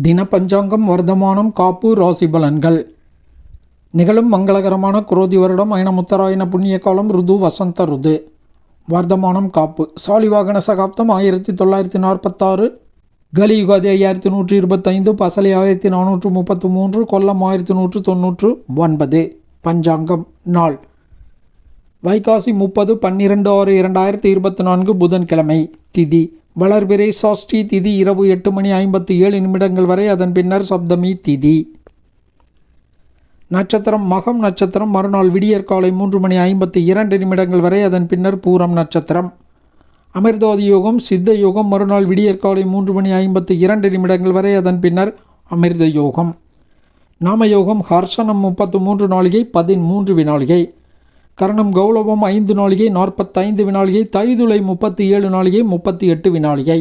தின பஞ்சாங்கம் வர்த்தமானம் காப்பு ராசி பலன்கள். நிகழும் மங்களகரமான குரோதி வருடம் அயனமுத்தராயண புண்ணிய காலம் ருது வசந்த ருது. வர்த்தமானம் காப்பு. சாலிவாகன சகாப்தம் ஆயிரத்தி தொள்ளாயிரத்தி நாற்பத்தாறு. கலியுகாதி ஐயாயிரத்தி நூற்றி இருபத்தைந்து. பசலி ஆயிரத்தி நானூற்று முப்பத்து மூன்று. கொல்லம் ஆயிரத்தி நூற்று தொன்னூற்று ஒன்பது. பஞ்சாங்கம் நாள். வைகாசி முப்பது பன்னிரெண்டு ஆறு இரண்டாயிரத்தி இருபத்தி நான்கு புதன்கிழமை திதி. வளர்பிறை சாஷ்டி திதி இரவு எட்டு மணி ஐம்பத்தி ஏழு நிமிடங்கள் வரை அதன் பின்னர் சப்தமி திதி. நட்சத்திரம் மகம் நட்சத்திரம் மறுநாள் விடியற் காலை மூன்று மணி ஐம்பத்தி இரண்டு நிமிடங்கள் வரை அதன் பின்னர் பூரம் நட்சத்திரம். அமிர்தோதி யோகம் சித்த யோகம் மறுநாள் விடியற் காலை மூன்று மணி ஐம்பத்தி இரண்டு நிமிடங்கள் வரை அதன் பின்னர் அமிர்த யோகம். நாமயோகம் ஹர்ஷனம் முப்பத்து மூன்று நாளிகை பதிமூன்று வினாளிகை. கரணம் கௌளவம் ஐந்து நாளிகை நாற்பத்தைந்து வினாளிகை தைதுளை முப்பத்தி ஏழு நாளிகை முப்பத்தி எட்டு வினாளிகை.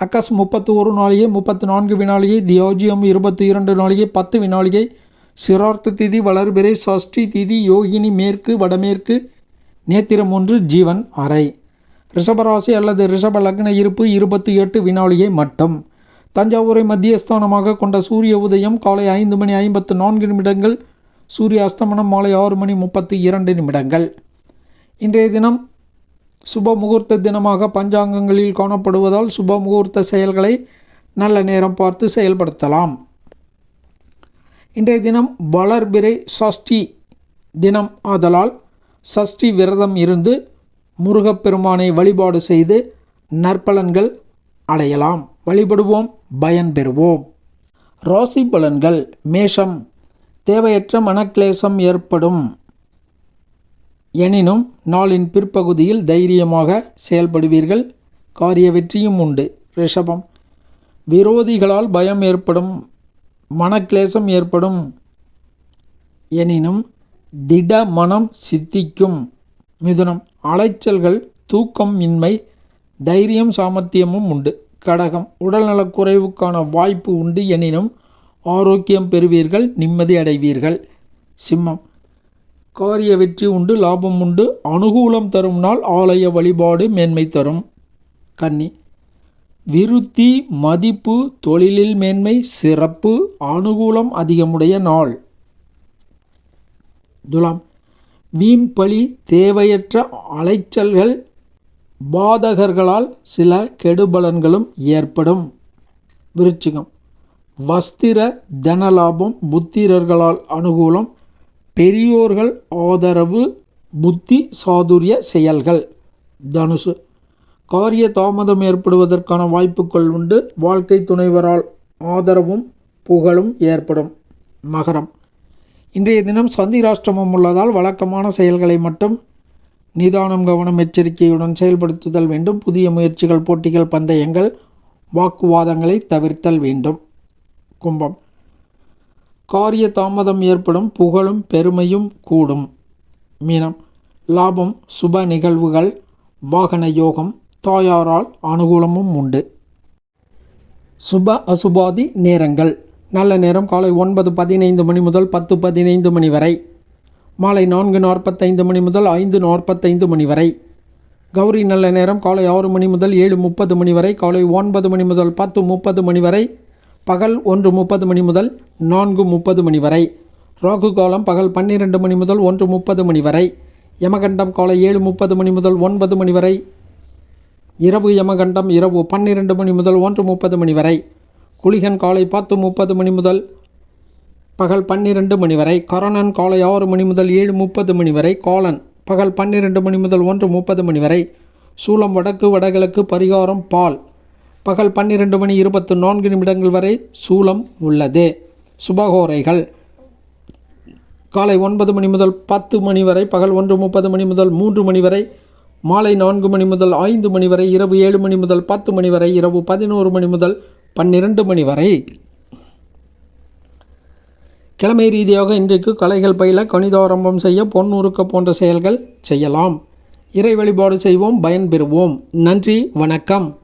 அக்கஸ் முப்பத்து ஒரு நாளிகை முப்பத்து நான்கு வினாளிகை தியோஜியம் இருபத்தி இரண்டு நாளிகை பத்து வினாளிகை. சிரார்த்த திதி வளர்பிறை சஷ்டி திதி யோகினி மேற்கு வடமேற்கு நேத்திரம் ஒன்று ஜீவன் அறை. ரிஷபராசி அல்லது ரிஷப லக்ன இருப்பு இருபத்தி எட்டு வினாளிகை மட்டும். தஞ்சாவூரை மத்தியஸ்தானமாக கொண்ட சூரிய உதயம் காலை ஐந்து மணி ஐம்பத்து நான்கு நிமிடங்கள் சூரிய அஸ்தமனம் மாலை ஆறு மணி முப்பத்தி இரண்டு நிமிடங்கள். இன்றைய தினம் சுப முகூர்த்த தினமாக பஞ்சாங்கங்களில் காணப்படுவதால் சுப முகூர்த்த செயல்களை நல்ல நேரம் பார்த்து செயல்படுத்தலாம். இன்றைய தினம் வளர்பிறை சஷ்டி தினம் ஆதலால் சஷ்டி விரதம் இருந்து முருகப்பெருமானை வழிபாடு செய்து நற்பலன்கள் அடையலாம். வழிபடுவோம் பயன் பெறுவோம். ராசி பலன்கள் மேஷம் தேவையற்ற மனக்லேசம் ஏற்படும். எனினும் நாளின் பிற்பகுதியில் தைரியமாக செயல்படுவீர்கள். காரிய வெற்றியும் உண்டு. ரிஷபம். விரோதிகளால் பயம் ஏற்படும். மனக்லேசம் ஏற்படும். எனினும் திட மனம் சித்திக்கும். மிதுனம். அலைச்சல்கள் தூக்கம் இன்மை தைரியம் சாமர்த்தியமும் உண்டு. கடகம். உடல்நலக்குறைவுக்கான வாய்ப்பு உண்டு. எனினும் ஆரோக்கியம் பெறுவீர்கள் நிம்மதி அடைவீர்கள். சிம்மம். காரிய வெற்றி உண்டு லாபம் உண்டு. அனுகூலம் தரும் நாள் ஆலய வழிபாடு மேன்மை தரும். கன்னி. விருத்தி மதிப்பு தொழிலில் மேன்மை சிறப்பு அனுகூலம் அதிகமுடைய நாள். துலாம். வீண் பழி தேவையற்ற அலைச்சல்கள் பாதகர்களால் சில கெடுபலன்களும் ஏற்படும். விருச்சிகம். வஸ்திர தனலாபம் புத்திரர்களால் அனுகூலம் பெரியோர்கள் ஆதரவு புத்தி சாதுரிய செயல்கள். தனுசு. காரிய தாமதம் ஏற்படுவதற்கான வாய்ப்புகள் உண்டு. வாழ்க்கை துணைவரால் ஆதரவும் புகழும் ஏற்படும். மகரம். இன்றைய தினம் சந்திராஷ்டிரமம் உள்ளதால் வழக்கமான செயல்களை மட்டும் நிதானம் கவனம் எச்சரிக்கையுடன் செயல்படுத்துதல் வேண்டும். புதிய முயற்சிகள் போட்டிகள் பந்தயங்கள் வாக்குவாதங்களை தவிர்த்தல் வேண்டும். கும்பம். காரிய தாமதம் ஏற்படும் புகழும் பெருமையும் கூடும். மீனம். லாபம் சுப நிகழ்வுகள் வாகன யோகம் தாயாரால் அனுகூலமும் உண்டு. சுப அசுபாதி நேரங்கள். நல்ல நேரம் காலை ஒன்பது பதினைந்து மணி முதல் பத்து பதினைந்து மணி வரை. மாலை நான்கு நாற்பத்தைந்து மணி முதல் ஐந்து நாற்பத்தைந்து மணி வரை. கௌரி நல்ல நேரம் காலை ஆறு மணி முதல் ஏழு முப்பது மணி வரை. காலை ஒன்பது மணி முதல் பத்து முப்பது மணி வரை. பகல் ஒன்று முப்பது மணி முதல் நான்கு முப்பது மணி வரை. ராகு காலம் பகல் பன்னிரெண்டு மணி முதல் ஒன்று முப்பது மணி வரை. யமகண்டம் காலை ஏழு முப்பது மணி முதல் ஒன்பது மணி வரை. இரவு யமகண்டம் இரவு பன்னிரெண்டு மணி முதல் ஒன்று முப்பது மணி வரை. குளிகன் காலை பத்து முப்பது மணி முதல் பகல் பன்னிரெண்டு மணி வரை. கரணன் காலை ஆறு மணி முதல் ஏழு முப்பது மணி வரை. காலன் பகல் பன்னிரெண்டு மணி முதல் ஒன்று முப்பது மணி வரை. சூலம் வடக்கு வடகிழக்கு பரிகாரம் பால். பகல் பன்னிரெண்டு மணி இருபத்து நான்கு நிமிடங்கள் வரை சூலம் உள்ளது. சுபகோரைகள். காலை ஒன்பது மணி முதல் பத்து மணி வரை பகல் ஒன்று முப்பது மணி முதல் மூன்று மணி வரை மாலை நான்கு மணி முதல் ஐந்து மணி வரை இரவு ஏழு மணி முதல் பத்து மணி வரை இரவு பதினோரு மணி முதல் பன்னிரண்டு மணி வரை. கிழமை ரீதியாக இன்றைக்கு கலைகள் பயில கணிதாரம்பம் செய்ய பொன் போன்ற செயல்கள் செய்யலாம். இறை வழிபாடு செய்வோம் பயன்பெறுவோம். நன்றி வணக்கம்.